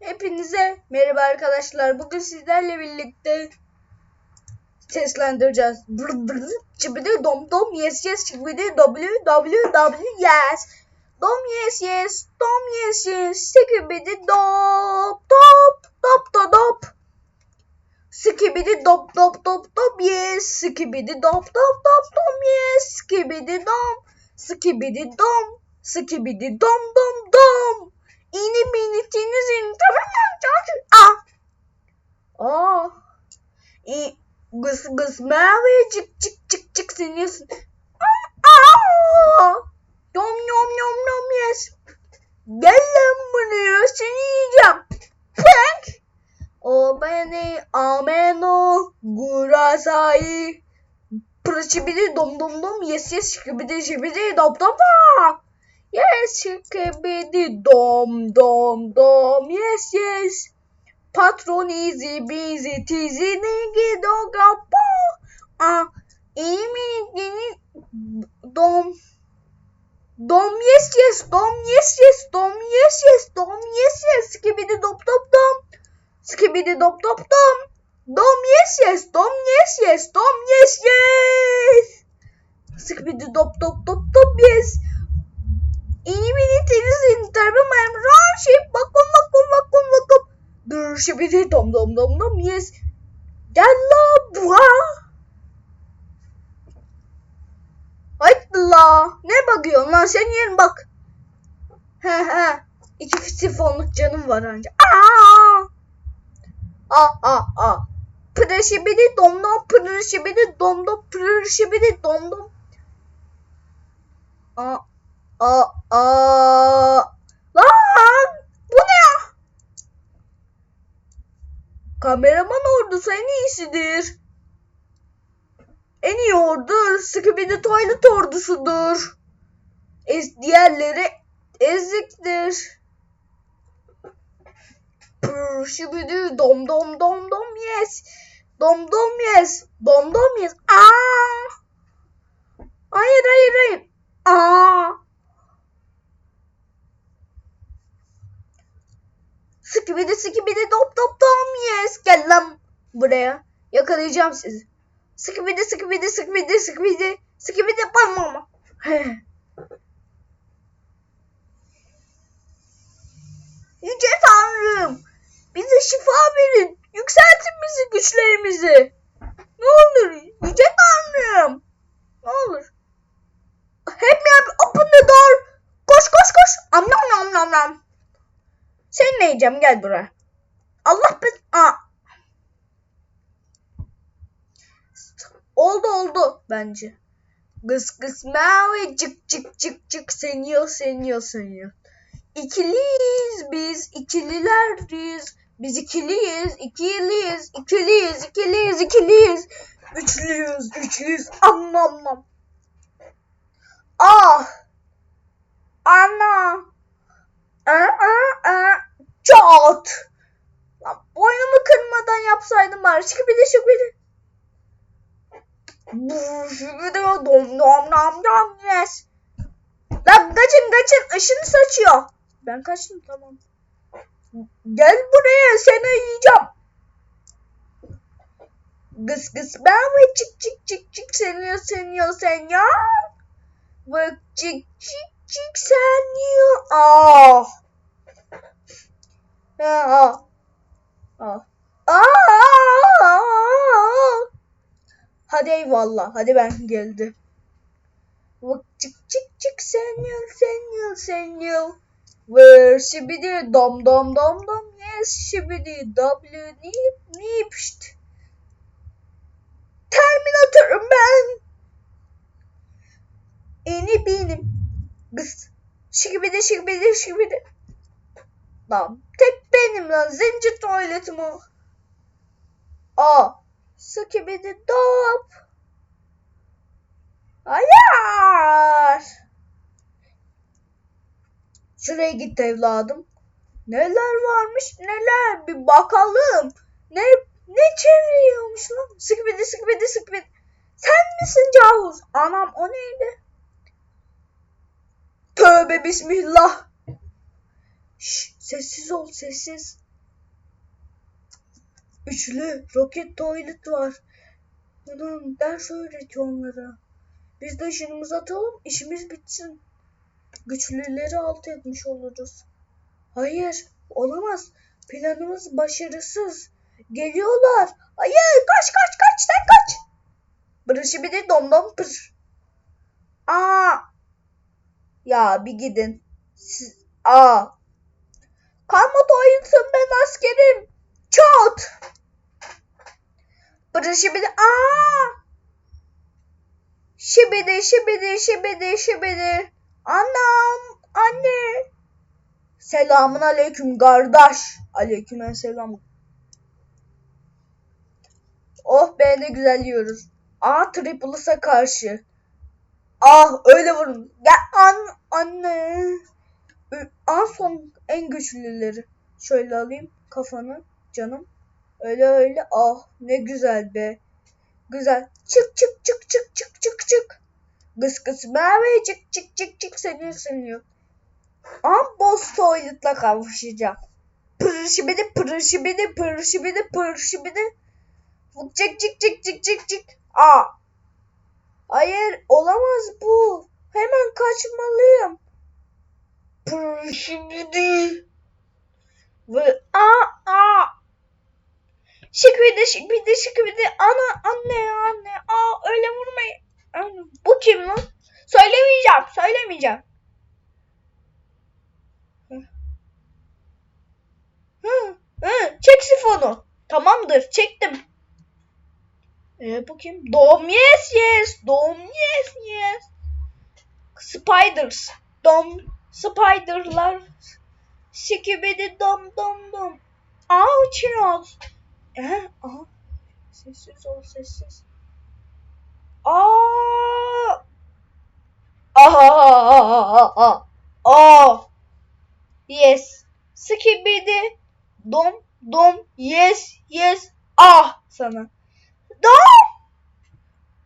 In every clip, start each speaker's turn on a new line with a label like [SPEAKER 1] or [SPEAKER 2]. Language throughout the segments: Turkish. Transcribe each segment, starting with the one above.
[SPEAKER 1] Hepinize merhaba arkadaşlar. Bugün sizlerle birlikte seslendireceğiz. Çibidi dom dom yes yes çibidi w w w yes. Dom yes yes dom yes yes skibidi dop dop dop dop dop. Skibidi dop dop dop dop yes. Skibidi dop dop dop dom yes. Skibidi dom. Skibidi dom. Skibidi dom dom dom. İni bini tinizin tamam Ah. Oh. İ gıs gıs mavi çık çık çık çık seniyorsun. Ah. Yom yom yom yom yes. Gel lan buraya seni yiyeceğim. Prank. O beni ameno gurasai. Pırçibidi dom dom dom yes yes şibidi şibidi dom dom dom. Yes, şıkıbidi dom dom dom. Yes, yes. Patron easy busy tizi nigi doga po. Ah, iyi mi yeni dom. Dom yes yes dom yes yes dom yes yes dom yes yes skibidi dop dop dom skibidi dop dop dom dom yes yes dom yes yes dom yes yes skibidi dop dop dop dop yes İyi beni temizleyin tarafım ben raşip şibidi dom dom dom dom yes. Gel la bua. Hayt. Ne bakıyorsun lan sen yerin bak. He he. İki sifonluk canım var anca. Aa. Aa aa aa. Pırı dom dom pırı şibidi dom dom pırı şibidi dom dom. Aa. Aa, aa. Lan! Bu ne ya? Kameraman ordusu en iyi ordu Skibidi Toilet ordusudur. Ez, diğerleri eziktir. Şibidi dom dom dom dom yes. Dom dom yes. Dom dom yes. Aa! Hayır hayır hayır. Aa! Skibidi skibidi dop dop dom yes. Gel lan buraya. Yakalayacağım sizi. Skibidi skibidi skibidi skibidi. Skibidi bam ama. Yüce Tanrım. Bize şifa verin. Yükseltin bizi güçlerimizi. Ne olur Yüce Tanrım. Ne olur. Hep mi open the door. Koş koş koş. Am nam nam nam nam. Seni ne yiyeceğim gel buraya. Allah biz... Aa. Oldu oldu bence. Gıs gıs mavi cık cık cık cık seniyor seniyor seniyor. İkiliyiz biz ikilileriz. Biz ikiliyiz ikiliyiz ikiliyiz ikiliyiz ikiliyiz. Üçlüyüz üçlüyüz. Aman aman. Ah. Ana. Aa, aa, Çat. Lan boynumu kırmadan yapsaydım bari. Şıkıbidi şıkıbidi. Şıkıbidi dom dom dom dom yes. Lan kaçın kaçın ışını saçıyor. Ben kaçtım tamam. Gel buraya seni yiyeceğim. Gıs gıs ben ve çık çık çık çık seniyor seniyor seniyor. Ve çık çık çık seniyor. Ah. Aa. Aa. Aa. Hadi eyvallah. Hadi ben geldim. Bak çık çık çık sen yıl sen yıl sen yıl. Ver şibidi dom dom dom dom yes şibidi w nip nip şt. Terminatörüm ben. Eni benim. Gıs. Şibidi şibidi şibidi. Lan tek benim lan zincir tuvaletim o. Aa. Skibidi dop. Hayır. Şuraya git evladım. Neler varmış neler bir bakalım. Ne ne çeviriyormuş lan? Skibidi skibidi skibidi. Sen misin Cavuz? Anam o neydi? Tövbe bismillah. Şş, sessiz ol sessiz. Üçlü roket tuvalet var. Anam ders öğretiyor onlara. Biz de işimizi atalım, işimiz bitsin. Güçlüleri alt etmiş oluruz. Hayır, olamaz. Planımız başarısız. Geliyorlar. Hayır, kaç kaç kaç sen kaç. Bırışı bir de domdom pır. Aa. Ya bir gidin. Siz, aa. Kalmadı ayılsın ben askerim. Çat. Bırışı bir de aa. Şibidi şibidi şibidi şibidi. Anam anne. Selamun aleyküm kardeş. Aleyküm selam. Oh be ne güzel yiyoruz. Aa Triplus'a karşı. Ah öyle vurun. Gel an anne. Aa son en güçlüleri. Şöyle alayım kafanı canım. Öyle öyle. Ah ne güzel be. Güzel. Çık çık çık çık çık çık çık. Kıs kıs mavi çık çık çık çık seniyor. Aa boss tuvalet'la kavuşacağım. Pırışı beni pırışı beni. Çık çık çık çık çık çık. Aa. Hayır olamaz bu. Hemen kaçmalıyım. Pırışı beni. Ve aa aa. Şıkvidi şıkvidi şıkvidi ana anne ya anne aa öyle vurmayın. Bu kim lan? Söylemeyeceğim söylemeyeceğim. Hı, hı, çek sifonu. Tamamdır çektim. Ee, bu kim? Dom yes yes. Dom yes yes. Spiders. Dom spiderlar. Sikibidi dom dom dom. Aa Ee, aha. Sessiz ol sessiz. Aa. Aha. Aa. Yes. Skibidi. Dom dom yes yes. Ah sana. Dom.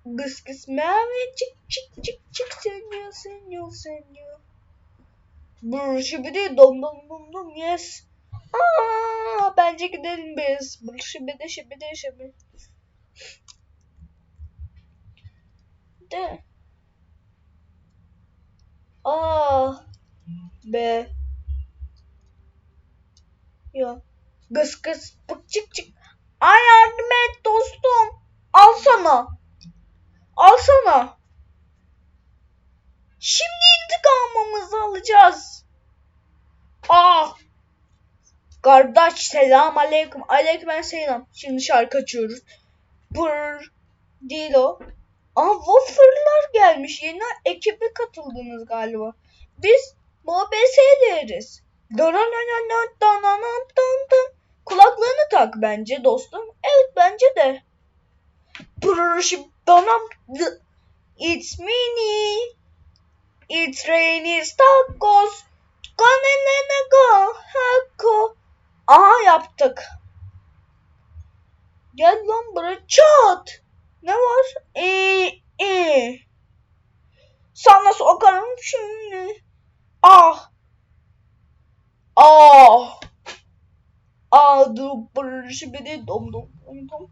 [SPEAKER 1] Gıs gıs mavi çık çık çık çık senyor senyor senyor. Brr şibidi dom dom dom dom yes. Aa, bence gidelim biz. Brr şibidi şibidi şibidi. De. Aa. Be. Yok. Gıs gıs bık çık çık. Ay yardım et dostum. Al sana. Al sana. Şimdi intikamımızı alacağız. Ah. Kardeş selam aleyküm. Aleyküm selam. Şimdi şarkı açıyoruz. Pır. Değil o. Aa Woofer'lar gelmiş. Yeni ekibe katıldınız galiba. Biz MOBS deriz. Kulaklığını tak bence dostum. Evet bence de. It's mini. It's rainy tacos. Kanene go. Hako. Aha yaptık. Gel lan buraya çat. Ne var? Ee, ee. Sana sokarım şimdi. Ah. Ah. Ah dur beni dom dom dom dom.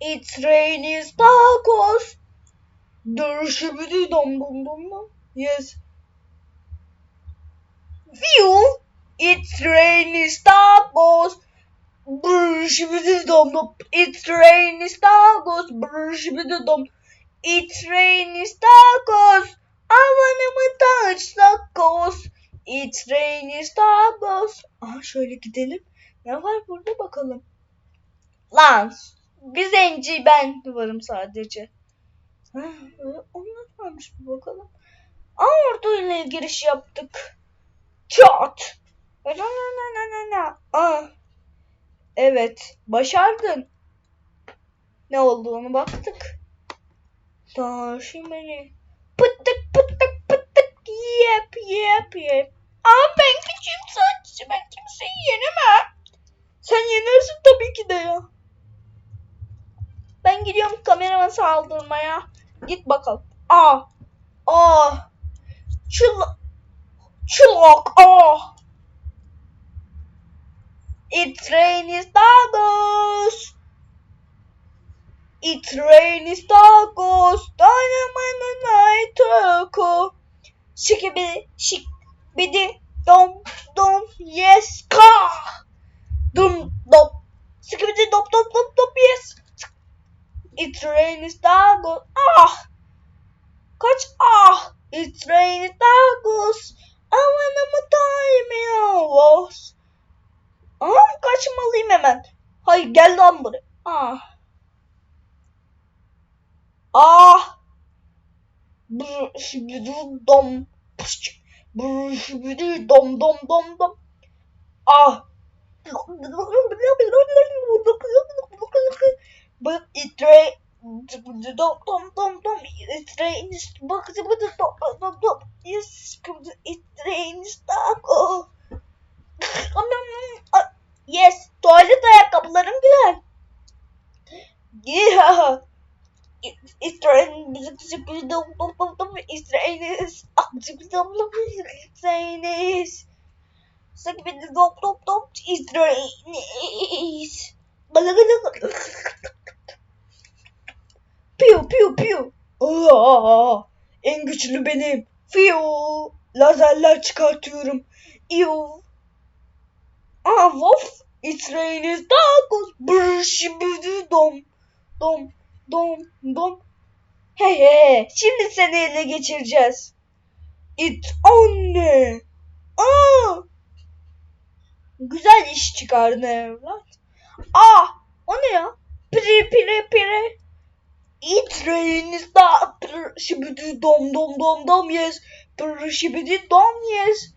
[SPEAKER 1] It's raining tacos. Dur şibidi dom dom dom dom. Yes. View. It's raining tacos. Brr şibidi dom dom. It's raining tacos. Brr şibidi dom. It's raining tacos. I wanna touch tacos. It's raining tacos. Aha şöyle gidelim. Ne var burada bakalım. Lan bir zenci ben varım sadece. Onlar varmış bir bakalım. Aa orada giriş yaptık. Çat. Na. Aa. Evet başardın. Ne olduğunu baktık. Taşı beni. Pıttık pıttık pıttık yep yep yep. Aa ben küçüğüm sadece ben kimseyi yenemem. Sen yenersin tabii ki de ya. Ben gidiyorum kameraman saldırmaya. Git bakalım. Aa. Aa. Çıl. Çılak. Aa. It rains tacos. It rains tacos. Dynamite taco. Şikibidi şikbidi dom dom yes ka. Dum dom. Şikibidi dom dom dom dom yes. It rains tacos. Ah. Kaç ah. It rains tacos. I wanna time me was. Aha kaçmalıyım hemen. Hayır gel lan buraya. Ah. Ah. Dom. Dom dom dom dom. Ah. But it. Dom dom dom dom. It rains. Bak dom dom dom dom. Yes. It rains. Taco. Yes. Tuvalet ayakkabılarım güzel. Yeah. It rains. Ah. Sakın dom dom dom. It rains. Piu piu piu. Aa, en güçlü benim. Fiu. Lazerler çıkartıyorum. İyu. Aa Wolf. It's raining tacos. Brr şimdi dom. Dom. Dom. Dom. Hey hey. Şimdi seni ele geçireceğiz. It anne. Aa. Güzel iş çıkardın evlat. Aa. O ne ya? Pire pire pire. It rains da pır şibidi dom dom dom dom yes pır şibidi dom yes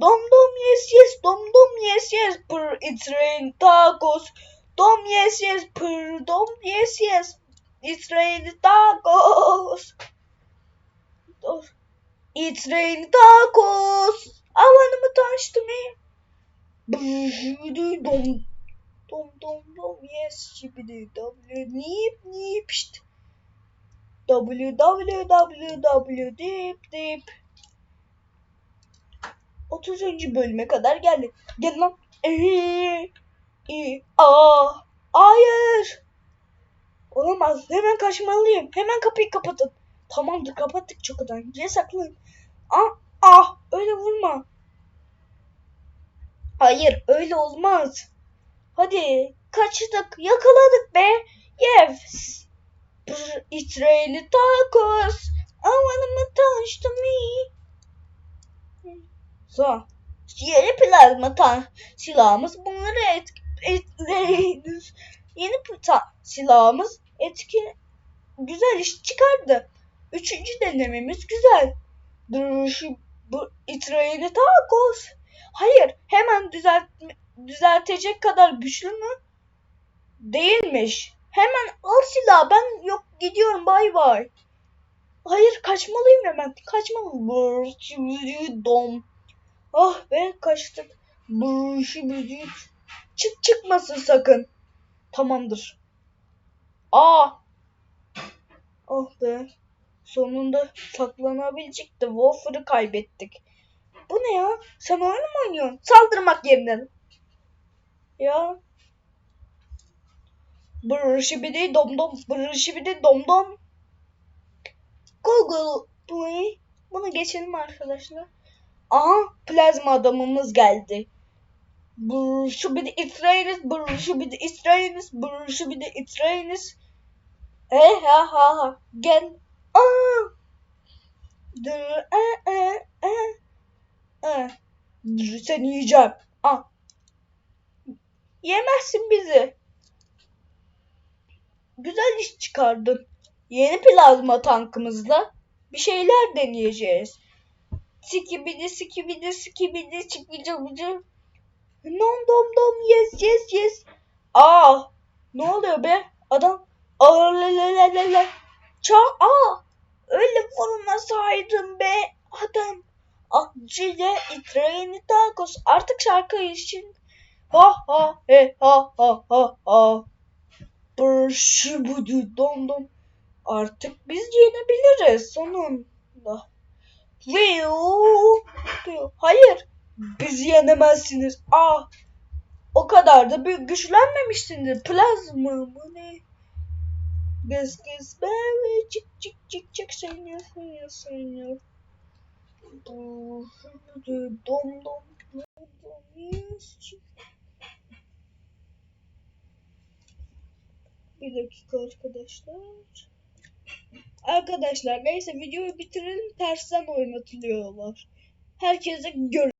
[SPEAKER 1] dom dom yes yes dom dom yes yes pır it rain tacos. Dom yes yes pır dom yes yes it rain tacos. İt rain tacos. Alanımı taştı mı? Dom dom dom dom yes şibidi dom nip nip şt www dip dip 30. bölüme kadar geldik. Gel lan. Ee, aa, hayır. Olamaz. Hemen kaçmalıyım. Hemen kapıyı kapatın. Tamamdır kapattık çok adam. Gel saklayın. Ah, ah öyle vurma. Hayır öyle olmaz. Hadi kaçtık yakaladık be. Yes. Brr, It's raining tacos. I wanna touch to me. So, yeni plazma tan silahımız bunları et. Yeni pla silahımız etkin güzel iş çıkardı. Üçüncü denememiz güzel. Brr, şu, bu, It's raining tacos. Hayır, hemen düzelt, düzeltecek kadar güçlü mü? Değilmiş. Hemen al silahı. Ben yok gidiyorum bay bay. Hayır kaçmalıyım hemen. Kaçmalıyım. Dom. Ah be kaçtık. Brr, şimdi çık çıkmasın sakın. Tamamdır. Aa. Oh be. Sonunda saklanabilecek de Wolfer'ı kaybettik. Bu ne ya? Sen oyun mu oynuyorsun? Saldırmak yerine. Ya Brr şibidi dom dom brr şibidi dom dom. Google Play. Bunu geçelim arkadaşlar. Aha plazma adamımız geldi. Brr şibidi itreyiniz brr şibidi itreyiniz brr şibidi itreyiniz. E ha ha ha gel. Aa. Dur e e e. E. Dur, Seni yiyeceğim. Ah. Yemezsin bizi güzel iş çıkardın. Yeni plazma tankımızla bir şeyler deneyeceğiz. Sikibidi sikibidi sikibidi çipici Nom dom dom yes yes yes. Aa ne oluyor be adam ağırlelelelele. Ça aa öyle vurmasaydın be adam. Akciyle itreni tacos artık şarkı için. Ha ha he ha ha ha ha. Şıbıdı dom dom. Artık biz yenebiliriz sonunda. Viu. Hayır. Biz yenemezsiniz. Ah. o kadar da bir güçlenmemişsindir. Plazma mı ne? Gız gız böyle çık çık çık çık söylüyor söylüyor söylüyor. Dom dom dom dom. Bir dakika arkadaşlar. Arkadaşlar neyse videoyu bitirelim tersten oynatılıyorlar. Herkese gör.